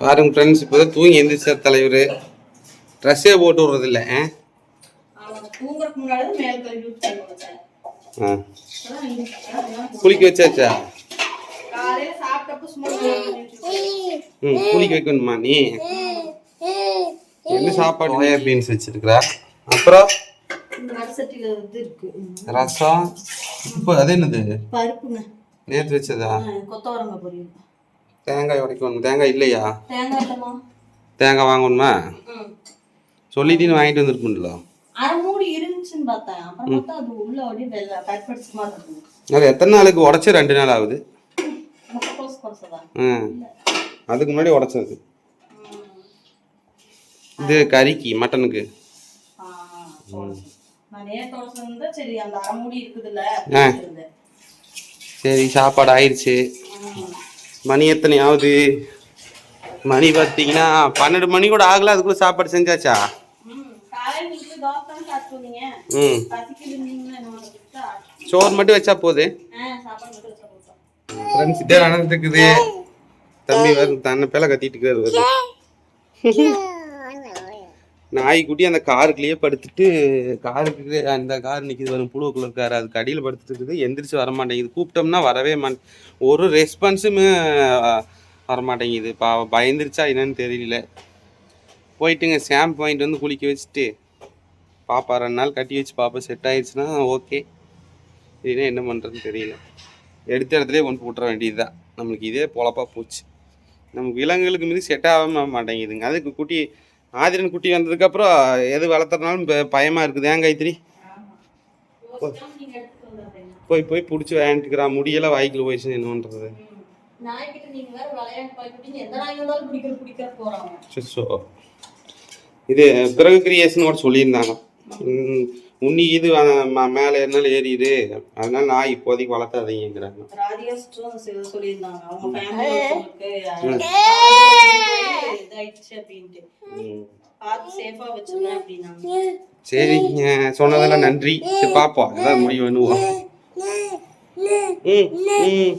பாருங்க ஃப்ரெண்ட்ஸ் இப்போ தான் தூங்கி எந்திரிச்சார் தலைவர். ட்ரெஸ்ஸே போட்டு விட்றது இல்லை ஆ. குளிக்க வச்சாச்சா? ம். குளிக்க வைக்கணுமா நீ? என்ன சாப்பாடு? சோயா பீன்ஸ் வச்சிருக்கிறா. அப்புறம். ரசம்? இப்போ அது என்னது? பருப்புங்க. நேற்று வச்சதா? ஆ, கொத்தவரங்காய் பொரியல். தேங்காய் உடைக்கணும். தேங்காய் இல்லையா? தேங்காய் வாங்கணுமா? சொல்லிட்டு வாங்கிட்டு பார்த்தா அது எத்தனை நாளுக்கு உடச்சி ரெண்டு நாள் ஆகுது? அதுக்கு முன்னாடி உடச்சது. இது கறிக்கு மட்டனுக்கு? சரி சாப்பாடு ஆயிடுச்சு. மணி எத்தனை ஆகுது மணி பார்த்தீங்கன்னா பன்னெண்டு மணி கூட ஆகல அதுக்குள்ள சாப்பாடு செஞ்சாச்சா? ம். சோறு மட்டும் வச்சா போகுது ஆ சாப்பாடு மட்டும் வச்சா போதும். ஃப்ரெண்ட்ஸ் இதே நடந்துருக்குது தம்பி வரும் தன்னை பேல கத்திட்டு வருது நாய்க்குட்டி அந்த காருக்குள்ளேயே படுத்துட்டு காருக்கு அந்த கார் நிற்கிது வரும் புழுவுக்குள்ள கார் அதுக்கு அடியில் படுத்துட்டு இருக்குது. எந்திரிச்சு வர மாட்டேங்குது கூப்பிட்டோம்னா வரவே மாட்டே ஒரு ரெஸ்பான்ஸுமே வர மாட்டேங்குது பா பயந்துருச்சா என்னன்னு தெரியல. போயிட்டுங்க ஷாம்பு வாங்கிட்டு வந்து குளிக்க வச்சுட்டு பாப்பா ரெண்டு நாள் கட்டி வச்சு பாப்பா செட் ஆயிடுச்சுன்னா ஓகே இல்லைன்னா என்ன பண்ணுறதுன்னு தெரியல. எடுத்த இடத்துலயே கொண்டு விட்டுற வேண்டியதுதான் நம்மளுக்கு இதே பொழப்பாக போச்சு. நமக்கு விலங்குகளுக்கு மீது செட் ஆக மாட்டேங்குதுங்க. அதுக்கு குட்டி ஆதிரன் குட்டி வந்ததுக்கப்புறம் எது வளர்த்துறனாலும் ப- பயமா இருக்குது. ஏன் காயத்ரி. போய் போய் பிடிச்சி விளையாண்டுக்கிறான் முடியெல்லாம் வாய்க்குள்ள போயிடுச்சு என்ன பண்ணுறது இது பிறகு கிரியேஷன் கூட சொல்லியிருந்தாங்க. உன்னி இது மேலே இருந்தாலும் ஏறிடு. அதனால நான் இப்போதைக்கு வளர்த்தாதீங்கிறாங்க இதாயிடுச்சு அப்படின்ட்டு ம். பார்த்து சேஃபா வச்சிருங்க அப்படின்னாங்க சரிங்க சொன்னதெல்லாம் நன்றி. சரி பார்ப்போம் ஏதாவது முடிவு பண்ணுவோம் ம். ம்.